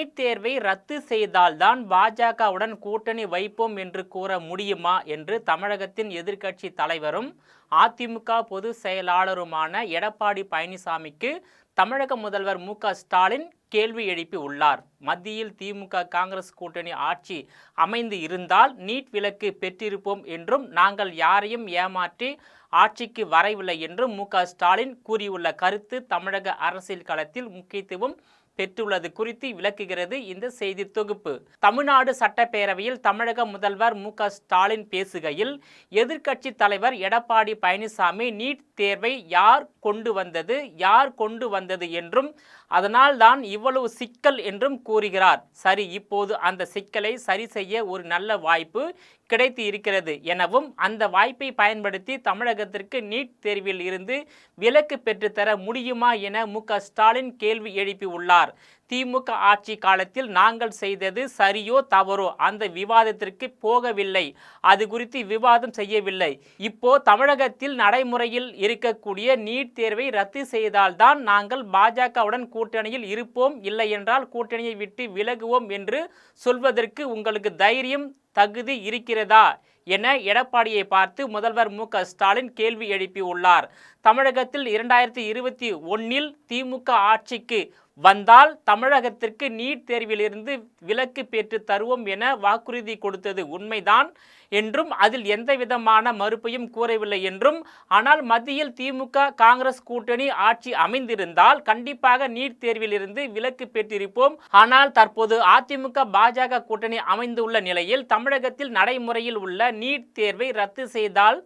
NEET தேர்வை ரத்து செய்தால்தான் பாஜகவுடன் கூட்டணி வைப்போம் என்று கூற முடியுமா என்று தமிழகத்தின் எதிர்க்கட்சி தலைவரும் அதிமுக பொதுச் செயலாளருமான எடப்பாடி பழனிசாமிக்கு தமிழக முதல்வர் மு க ஸ்டாலின் கேள்வி எழுப்பி உள்ளார். மத்தியில் திமுக காங்கிரஸ் கூட்டணி ஆட்சி அமைந்து இருந்தால் நீட் விலக்கு பெற்றிருப்போம் என்றும் நாங்கள் யாரையும் ஏமாற்றி ஆட்சிக்கு வரவில்லை என்றும் மு ஸ்டாலின் கூறியுள்ள கருத்து தமிழக அரசியல் களத்தில் முக்கியத்துவம் பெற்றுள்ளது குறித்து விளக்குகிறது இந்த செய்தி தொகுப்பு. தமிழ்நாடு சட்டப்பேரவையில் தமிழக முதல்வர் மு ஸ்டாலின் பேசுகையில் எதிர்க்கட்சி தலைவர் எடப்பாடி பழனிசாமி நீட் தேர்வை யார் கொண்டு வந்தது யார் கொண்டு வந்தது என்றும் அதனால் தான் இவ்வளவு சிக்கல் என்றும் கூறுகிறார். சரி இப்போது அந்த சிக்கலை சரி செய்ய ஒரு நல்ல வாய்ப்பு கிடைத்து இருக்கிறது எனவும் அந்த வாய்ப்பை பயன்படுத்தி தமிழகத்திற்கு நீட் தேர்வில் இருந்து விலக்கு பெற்றுத்தர முடியுமா என மு ஸ்டாலின் கேள்வி எழுப்பியுள்ளார் திமுக ஆட்சி காலத்தில் நாங்கள் செய்தது சரியோ தவறோ அந்த விவாதத்திற்கு போகவில்லை. அது குறித்து விவாதம் செய்யவில்லை. இப்போ தமிழகத்தில் நடைமுறையில் இருக்கக்கூடிய நீட் தேர்வை ரத்து செய்தால்தான் நாங்கள் பாஜகவுடன் கூட்டணியில் இருப்போம். இல்லை என்றால் கூட்டணியை விட்டு விலகுவோம் என்று சொல்வதற்கு உங்களுக்கு தைரியம் தகுதி இருக்கிறதா என எடப்பாடியை பார்த்து முதல்வர் மு. க. ஸ்டாலின் கேள்வி எழுப்பியுள்ளார். தமிழகத்தில் இரண்டாயிரத்தி இருபத்தி ஒன்னில் திமுக ஆட்சிக்கு வந்தால் தமிழகத்திற்கு நீட் தேர்விலிருந்து விலக்கு பெற்று தருவோம் என வாக்குறுதி கொடுத்தது உண்மைதான் என்றும் அதில் எந்த விதமான மறுப்பையும் கூறவில்லை என்றும் ஆனால் மத்தியில் திமுக காங்கிரஸ் கூட்டணி ஆட்சி அமைந்திருந்தால் கண்டிப்பாக நீட் தேர்விலிருந்து விலக்கு பெற்றிருப்போம். ஆனால் தற்போது அதிமுக பாஜக கூட்டணி அமைந்துள்ள நிலையில் தமிழகத்தில் நடைமுறையில் உள்ள நீட் தேர்வை ரத்து செய்தால்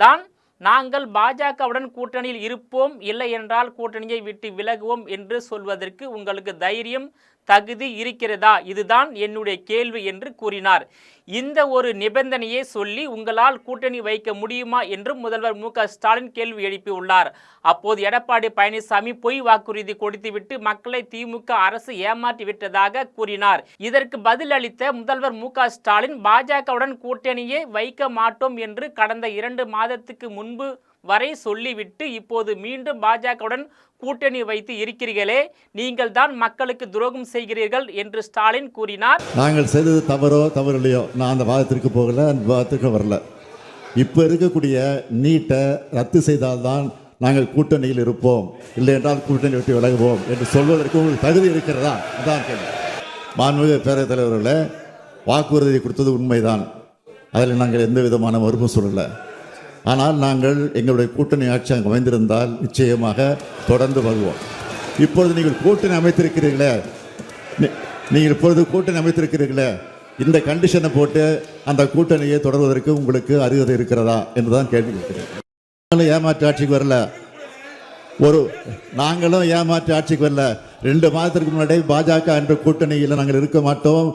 தான் நாங்கள் பாஜகவுடன் கூட்டணியில் இருப்போம் இல்லை என்றால் கூட்டணியை விட்டு விலகுவோம் என்று சொல்வதற்கு உங்களுக்கு தைரியம் தகுதி இருக்கிறதா? இதுதான் என்னுடைய கேள்வி என்று கூறினார். இந்த ஒரு நிபந்தனையை சொல்லி உங்களால் கூட்டணி வைக்க முடியுமா என்றும் முதல்வர் மு ஸ்டாலின் கேள்வி எழுப்பியுள்ளார் அப்போது எடப்பாடி பழனிசாமி பொய் வாக்குறுதி கொடுத்துவிட்டு மக்களை திமுக அரசு ஏமாற்றி விட்டதாக கூறினார். இதற்கு பதிலளித்த முதல்வர் மு ஸ்டாலின் பாஜகவுடன் கூட்டணியை வைக்க மாட்டோம் என்று கடந்த இரண்டு மாதத்துக்கு முன்பு வரை சொல்லிவிட்டு இப்போது மீண்டும் பாஜகவுடன் கூட்டணி வைத்து இருக்கிறீர்களே நீங்கள் தான் மக்களுக்கு துரோகம் செய்கிறீர்கள் என்று ஸ்டாலின் கூறினார். நாங்கள் செய்தது தவறோ தவறில்லையோ நான் அந்த வாதத்திற்கு போகல அந்த வாதத்திற்கு வரல. இப்போ இருக்கக்கூடிய நீட்டை ரத்து செய்தால்தான் நாங்கள் கூட்டணியில் இருப்போம். இல்லை என்றால் கூட்டணி விட்டு விலகுவோம் என்று சொல்வதற்கு உங்களுக்கு தகுதி இருக்கிறதா? அதான் கேள்வி. மாண்புமிகு பேரவைத் தலைவர்களை வாக்குறுதி கொடுத்தது உண்மைதான். அதில் நாங்கள் எந்த விதமான மறுப்பும் சொல்லலை. ஆனால் நாங்கள் எங்களுடைய கூட்டணி ஆட்சி அங்கே அமைந்திருந்தால் நிச்சயமாக தொடர்ந்து வருவோம். இப்பொழுது நீங்கள் கூட்டணி அமைத்திருக்கிறீர்களே. நீங்கள் இப்பொழுது கூட்டணி அமைத்திருக்கிறீர்களே. இந்த கண்டிஷனை போட்டு அந்த கூட்டணியை தொடர்வதற்கு உங்களுக்கு அருகதை இருக்கிறதா என்று தான் கேள்வி கேட்கிறேன். நாங்களும் ஏமாற்று ஆட்சிக்கு வரல. ஒரு நாங்களும் ஏமாற்று ஆட்சிக்கு வரல. ரெண்டு மாதத்திற்கு முன்னாடி பாஜக என்ற கூட்டணியில் நாங்கள் இருக்க மாட்டோம்.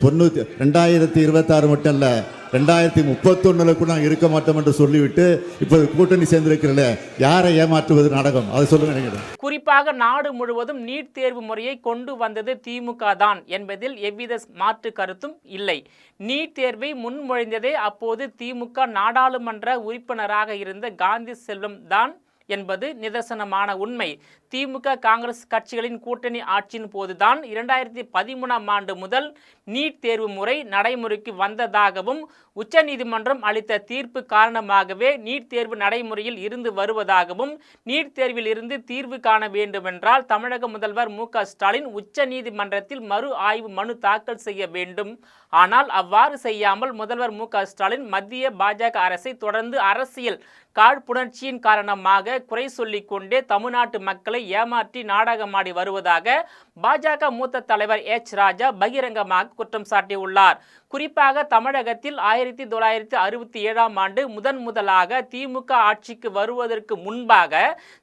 தொண்ணூற்றி ரெண்டாயிரத்தி இருபத்தாறு மட்டும் இல்லை ரெண்டாயிரத்தி முப்பத்தொன்னுல கூட நாங்கள் இருக்க மாட்டோம் என்று சொல்லிவிட்டு இப்போது கூட்டணி சேர்ந்திருக்கிறல யாரை ஏமாற்றுவது நாடகம்? அதை சொல்லுங்க நினைக்கிறேன். குறிப்பாக நாடு முழுவதும் நீட் தேர்வு முறையை கொண்டு வந்தது திமுக தான் என்பதில் எவ்வித மாற்று கருத்தும் இல்லை. நீட் தேர்வை முன்மொழிந்ததே அப்போது திமுக நாடாளுமன்ற உறுப்பினராக இருந்த காந்தி செல்வம் தான் என்பது நிதர்சனமான உண்மை. திமுக காங்கிரஸ் கட்சிகளின் கூட்டணி ஆட்சியின் போதுதான் இரண்டாயிரத்தி பதிமூணாம் ஆண்டு முதல் நீட் தேர்வு முறை நடைமுறைக்கு வந்ததாகவும் உச்சநீதிமன்றம் அளித்த தீர்ப்பு காரணமாகவே நீட் தேர்வு நடைமுறையில் இருந்து வருவதாகவும் நீட் தேர்வில் இருந்து தீர்வு காண வேண்டுமென்றால் தமிழக முதல்வர் மு க ஸ்டாலின் உச்சநீதிமன்றத்தில் மறு ஆய்வு மனு தாக்கல் செய்ய வேண்டும். ஆனால் அவ்வாறு செய்யாமல் முதல்வர் மு க ஸ்டாலின் மத்திய பாஜக அரசை தொடர்ந்து அரசியல் காழ்ப்புணர்ச்சியின் காரணமாக குறை சொல்லிக் கொண்டே தமிழ்நாட்டு மக்களை ஏமாற்றி நாடகமாடி வருவதாக பாஜக மூத்த தலைவர் எச் ராஜா பகிரங்கமாக குற்றம் சாட்டியுள்ளார். குறிப்பாக தமிழகத்தில் ஆயிரத்தி தொள்ளாயிரத்தி அறுபத்தி ஏழாம் ஆண்டு முதன் முதலாக திமுக ஆட்சிக்கு வருவதற்கு முன்பாக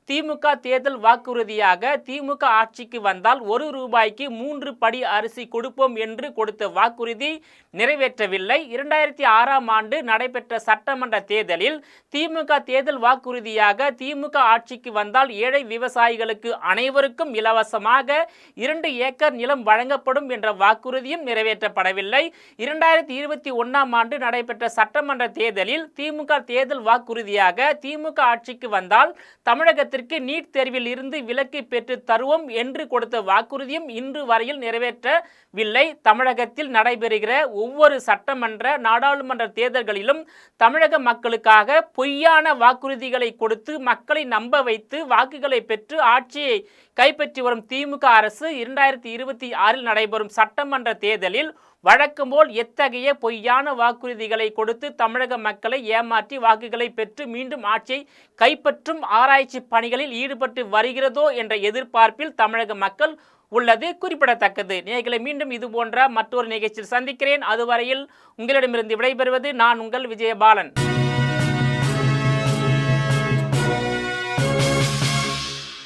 திமுக தேர்தல் வாக்குறுதியாக திமுக ஆட்சிக்கு வந்தால் ஒரு ரூபாய்க்கு மூன்று படி அரிசி கொடுப்போம் என்று கொடுத்த வாக்குறுதி நிறைவேற்றவில்லை. இரண்டாயிரத்தி ஆறாம் ஆண்டு நடைபெற்ற சட்டமன்ற தேர்தலில் திமுக தேர்தல் வாக்குறுதியாக திமுக ஆட்சிக்கு வந்தால் ஏழை விவசாயிகளுக்கு அனைவருக்கும் இலவசமாக இரண்டு ஏக்கர் நிலம் வழங்கப்படும் என்ற வாக்குறுதியும் நிறைவேற்றப்படவில்லை. இரண்டாயிரத்தி இருபத்தி ஒன்னாம் ஆண்டு நடைபெற்ற சட்டமன்ற தேர்தலில் திமுக தேர்தல் வாக்குறுதியாக திமுக ஆட்சிக்கு வந்தால் தமிழகத்திற்கு தமிழகத்திற்கு நீட் தேர்வில் இருந்து விலக்கு பெற்று தருவோம் என்று கொடுத்த வாக்குறுதியும் இன்று வரையில் நிறைவேற்றவில்லை. தமிழகத்தில் நடைபெறுகிற ஒவ்வொரு சட்டமன்ற நாடாளுமன்ற தேர்தல்களிலும் தமிழக மக்களுக்காக பொய்யான வாக்குறுதிகளை கொடுத்து மக்களை நம்ப வைத்து வாக்குகளை பெற்று ஆட்சியை கைப்பற்றி வரும் திமுக அரசு இரண்டாயிரத்தி இருபத்தி ஆறில் நடைபெறும் சட்டமன்ற தேர்தலில் வழக்கம்போல் எத்தகைய பொய்யான வாக்குறுதிகளை கொடுத்து தமிழக மக்களை ஏமாற்றி வாக்குகளை பெற்று மீண்டும் ஆட்சியை கைப்பற்றும் ஆராய்ச்சி பணிகளில் ஈடுபட்டு வருகிறதோ என்ற எதிர்பார்ப்பில் தமிழக மக்கள் உள்ளது. குறிப்பிடத்தக்கது. நேர்களை மீண்டும் இது போன்ற மற்றொரு நிகழ்ச்சியில் சந்திக்கிறேன். அதுவரையில் உங்களிடமிருந்து விடைபெறுவது நான் உங்கள் விஜயபாலன்.